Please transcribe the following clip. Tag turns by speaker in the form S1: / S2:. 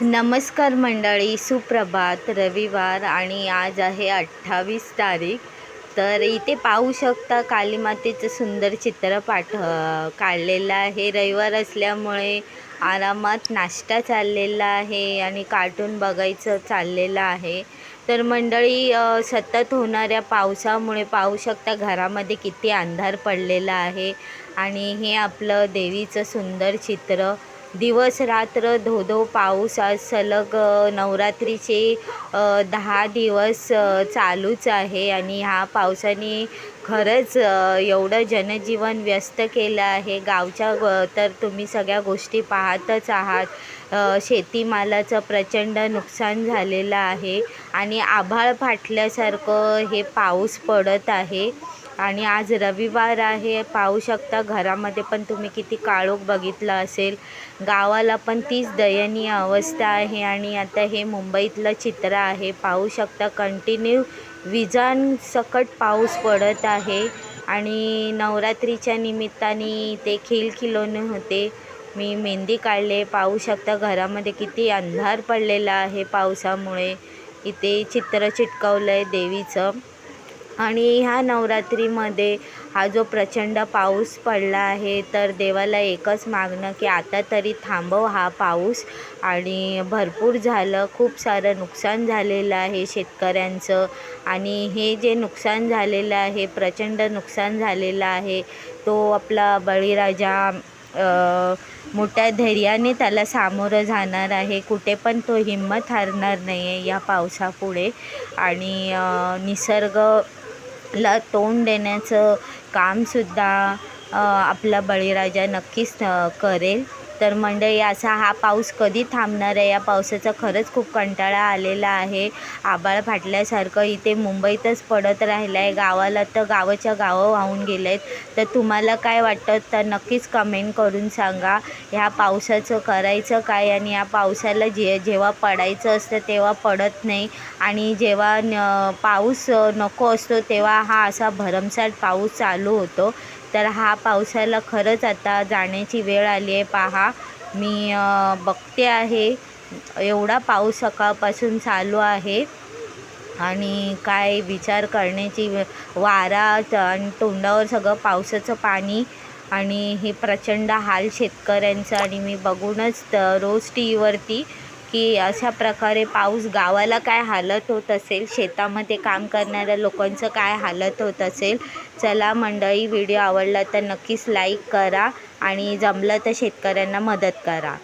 S1: नमस्कार मंडळी सुप्रभात. रविवार आणि आज आहे अठ्ठावीस तारीख. तर इथे पाहू शकता कालीमातेचं सुंदर चित्र पाठ काढलेलं आहे. रविवार असल्यामुळे आरामात नाश्ता चाललेला आहे आणि कार्टून बघायचं चाललेलं आहे. तर मंडळी सतत होणाऱ्या पावसामुळे पाहू शकता घरामध्ये किती अंधार पडलेला आहे. आणि हे आपलं देवीचं सुंदर चित्र दिवस रात्र धो धो पाऊस आज सलग नवरात्रीचे दहा दिवस चालूच आहे. आणि ह्या पावसाने खरंच एवढं जनजीवन व्यस्त केलं आहे. गावच्या तर तुम्ही सगळ्या गोष्टी पाहतच आहात. शेतीमालाचं प्रचंड नुकसान झालेलं आहे. आणि आभाळ फाटल्यासारखं हे पाऊस पडत आहे. आणि आज रविवार आहे. पाहू शकता घरामध्ये पण तुम्ही किती काळोख बघितलं असेल. गावाला पण तीच दयनीय अवस्था आहे आणि आता हे मुंबईतलं चित्र आहे. पाहू शकता कंटिन्यू विजांसकट पाऊस पडत आहे आणि नवरात्रीच्या निमित्ताने ते खिलखिलोने होते. मी मेहंदी काढले. पाहू शकता घरामध्ये किती अंधार पडलेला आहे पावसामुळे. इथे चित्र चिटकवलं आहे देवीचं. आणि ह्या नवरात्रीमध्ये हा जो प्रचंड पाऊस पडला आहे तर देवाला एकच मागणं की आता तरी थांबव हा पाऊस. आणि भरपूर झालं खूप सारं नुकसान झालेलं आहे शेतकऱ्यांचं. आणि हे जे नुकसान झालेलं आहे प्रचंड नुकसान झालेलं आहे तो आपला बळीराजा मोठ्या धैर्याने त्याला सामोरं जाणार आहे. कुठे पण तो हिंमत हारणार नाही आहे या पावसापुढे. आणि निसर्ग ला तोंड देण्याचं कामसुद्धा आपला बळीराजा नक्कीच करेल. तर मंडळी असा हा पाऊस कधी थांबणार आहे? या पावसाचा खरंच खूप कंटाळा आलेला आहे. आभाळ फाटल्यासारखं इथे मुंबईतच पडत राहिलं आहे गावाला तर गावाच्या गावं वाहून गेले आहेत तर तुम्हाला काय वाटतं? तर नक्कीच कमेंट करून सांगा. ह्या पावसाचं करायचं काय? आणि या पावसाला जे जेव्हा पडायचं असतं तेव्हा पडत नाही. आणि जेव्हा न पाऊस नको असतो तेव्हा हा असा भरमसाठ पाऊस चालू होतो. तर हा पावसाला खरंच आता जाण्याची वेळ आली आहे. पहा मी बघते आहे. एवढा पाऊस सकाळपासून चालू आहे. आणि काय विचार करण्याची वारा आणि तोंडावर सगळं पावसाचं पाणी आणि हे प्रचंड हाल शेतकऱ्यांचं आणि मी बघूनच रोज टी व्हीवरती की अशा प्रकारे पाऊस गावाला काय हालत होत असेल शेतामध्ये काम करणाऱ्या लोकांचं काय हालत होत असेल चला मंडळी व्हिडिओ आवडला तर नक्कीच लाईक करा आणि जमलं तर शेतकऱ्यांना मदत करा.